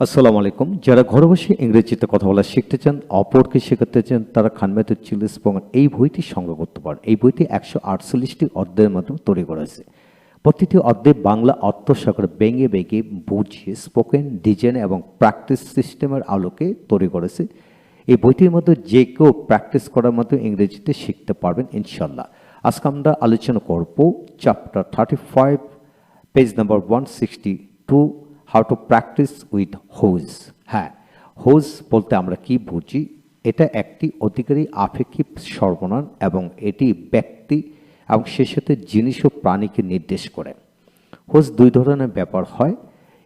আসসালামু আলাইকুম। যারা ঘরে বসে ইংরেজিতে কথা বলা শিখতে চান, অপরকে শেখাতে চান, তারা খানমেতের চিলিস পঙ্গন এই বইটি সংগ্রহ করতে পারেন। এই বইটি একশো আটচল্লিশটি অধ্যায়ের মাধ্যমে তৈরি করা হয়েছে। প্রতিটি অধ্যায় বাংলা অর্থ অর্থসাগর বেঙে বেগে বুঝিয়ে স্পোকেন ডিজাইন এবং প্র্যাকটিস সিস্টেমের আলোকে তৈরি করেছে এই বইটির মধ্যে যে কেউ প্র্যাকটিস করার মাধ্যমে ইংরেজিতে শিখতে পারবেন ইনশাল্লাহ আজকে আমরা আলোচনা করব chapter thirty five page number one sixty two how to practice with whose হ্যাঁ হোজ বলতে আমরা কি বুঝি? এটা একটি অধিকারী আপেক্ষিক সর্বনাম এবং এটি ব্যক্তি এবং সে সাথে জিনিস ও প্রাণীকে নির্দেশ করে। হোজ দুই ধরনের ব্যাপার হয়।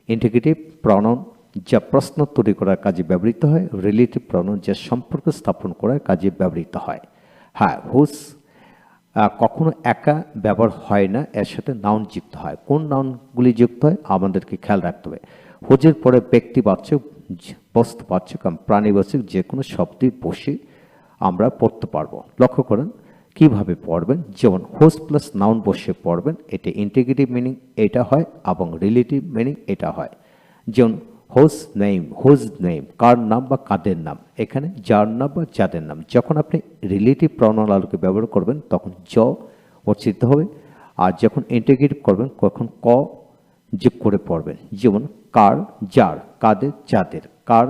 ইন্টিগ্রেটিভ প্রণন যা প্রশ্ন তৈরি করার কাজে ব্যবহৃত হয়। রিলেটিভ প্রণন যা সম্পর্ক স্থাপন করার কাজে ব্যবহৃত হয়। হ্যাঁ আহ, কখনো একা ব্যবহার হয় না, এর সাথে নাউন যুক্ত হয়। কোন নাউনগুলি যুক্ত হয়? আমাদেরকে খেয়াল রাখতে হবে। হোজের পরে ব্যক্তিবাচক বস্তুবাচক প্রাণীবাচক যে কোনো শব্দই বসে আমরা পড়তে পারব। লক্ষ্য করেন, কীভাবে পড়বেন? যেমন, হোজ প্লাস নাউন বসে পড়বেন, এটা ইন্টিগ্রেটিভ মিনিং এটা হয়, এবং রিলেটিভ মিনিং এটা হয়। যেমন হোজ নেম হোজ নেম, কার নাম বা কাদের নাম, এখানে যার নাম বা যাদের নাম। যখন আপনি রিলেটিভ প্রণাল আলোকে ব্যবহার করবেন, তখন জ উচ্চিত হবে। আর যখন ইন্টিগ্রেটিভ করবেন, তখন ক যোগ করে পড়বেন। যেমন, কার, যার, কাদের, যাদের, কার,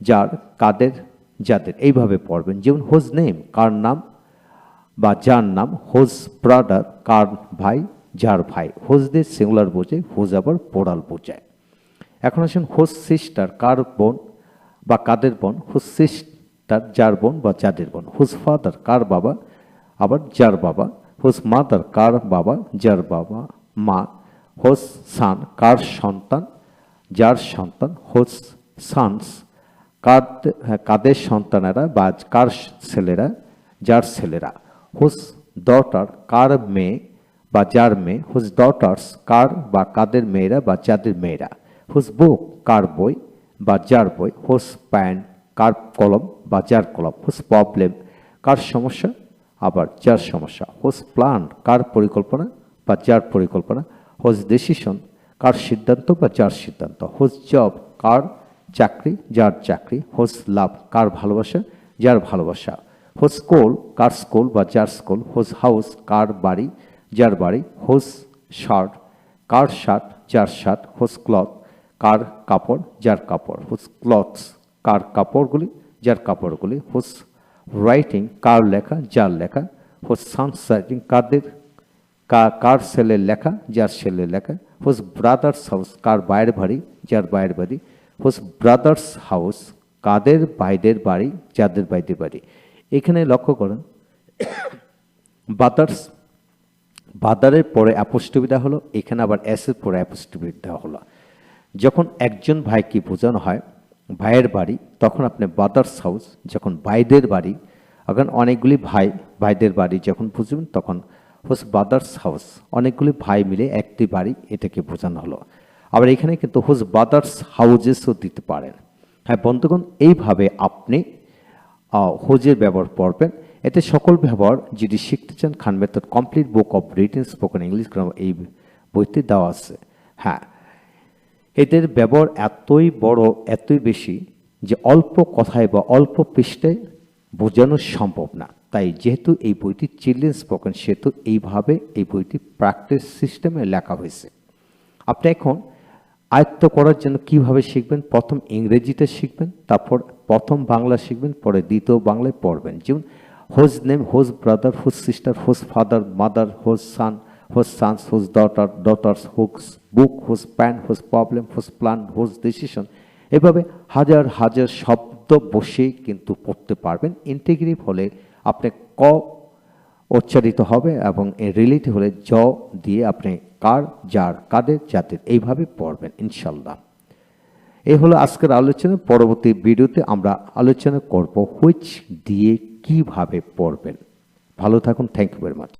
যার, কাদের, যাদের, এইভাবে পড়বেন। যেমন, হোজ নেম, কার নাম বা যার নাম, হোজ ব্রাদার, কার ভাই, যার ভাই। হোজদের সিঙ্গুলার বোঝায়, হোজ আবার পোড়াল বোঝায়। এখন আসুন হোজ সিস্টার কার বোন বা কাদের বোন? হোজ সিস্টার যার বোন বা যাদের বোন। হোজ ফাদার কার বাবা? আবার যার বাবা। হোজ মাদার কার বাবা? যার বাবা মা। হোজ সান কার সন্তান? যার সন্তান? Hose Sans. কার হ্যাঁ, কাদের সন্তানেরা বা কার ছেলেরা? যার ছেলেরা। হুস ডটার কার মেয়ে বা যার মেয়ে? হোস ডটার্স কার বা কাদের মেয়েরা বা যাদের মেয়েরা? হুস বুক কার বই বা যার বই হুস প্যান্ট কার কলম বা যার কলম হুস প্রবলেম কার সমস্যা, আবার যার সমস্যা হোস প্ল্যান কার পরিকল্পনা বা যার পরিকল্পনা হোস ডিসিশন কার সিদ্ধান্ত বা যার সিদ্ধান্ত হোস জব কার চাকরি, যার চাকরি হোস লাভ কার ভালোবাসা, যার ভালোবাসা হোস স্কুল কার স্কুল বা যার স্কুল হোস হাউস কার বাড়ি, যার বাড়ি হোস শার্ট কার শার্ট যার শার্ট হোস ক্লথ কার কাপড়? যার কাপড়। হোস ক্লথস কার কাপড়গুলি? যার কাপড়গুলি। হোস রাইটিং কার লেখা? যার লেখা। হোস সানস রাইটিং কাদের? কার ছেলের লেখা? যার ছেলের লেখা। হোস ব্রাদার্স হাউস কার বাইরের বাড়ি? যার বাইরের বাড়ি। হোস ব্রাদার্স হাউস কাদের বাইরের বাড়ি? যাদের বাইরের বাড়ি। এখানে লক্ষ্য করেন। বাদার্স, বাদারের পরে অ্যাপোস্টবি দেওয়া হলো। এখানে আবার এসের পরে অ্যাপোস্টবি দেওয়া হলো। যখন একজন ভাইকে বোঝানো হয়, ভাইয়ের বাড়ি, তখন আপনি বাদার্স হাউস, যখন ভাইদের বাড়ি এখন অনেকগুলি ভাই, ভাইদের বাড়ি যখন বুঝবেন, তখন হোস বাদার্স হাউস, অনেকগুলি ভাই মিলে একটি বাড়ি এটাকে বোঝানো হলো। আবার এখানে কিন্তু হোস বাদার্স হাউজেসও দিতে পারেন। হ্যাঁ বন্ধুগণ, এইভাবে আপনি হোজের ব্যবহার পড়বেন। এতে সকল ব্যবহার যদি শিখতে চান, Khan method complete book of written spoken English grammar এই বইতে দেওয়া আছে। হ্যাঁ এদের ব্যবহার এতই বড়, এতই বেশি যে অল্প কথায় বা অল্প পৃষ্ঠায় বোঝানো সম্ভব না। তাই যেহেতু এই বইটি চিলড্রেন স্পোকেন, সেহেতু এইভাবে এই বইটি প্র্যাকটিস সিস্টেমে লেখা হয়েছে। আপনি এখন আয়ত্ত করার জন্য কীভাবে শিখবেন? প্রথম ইংরেজিতে শিখবেন, তারপর প্রথম বাংলা শিখবেন, পরে দ্বিতীয় বাংলায় পড়বেন। যেমন whose name, whose brother, whose sister, whose father, mother, whose son whose sons whose daughter daughters whose book whose pen whose problem whose plan whose decision এভাবে হাজার হাজার শব্দ বসে কিন্তু পড়তে পারবেন। ইন্টিগ্রেটিভ হলে আপনি ক উচ্চারিত হবে এবং এর রিলেটিভ হলে জ দিয়ে আপনি কার, যার, কাদের যাদের এইভাবে পড়বেন ইনশাল্লাহ এই হলো আজকের আলোচনা। পরবর্তী ভিডিওতে আমরা আলোচনা করব হুইচ দিয়ে কীভাবে পড়বেন। ভালো থাকুন। Thank you very much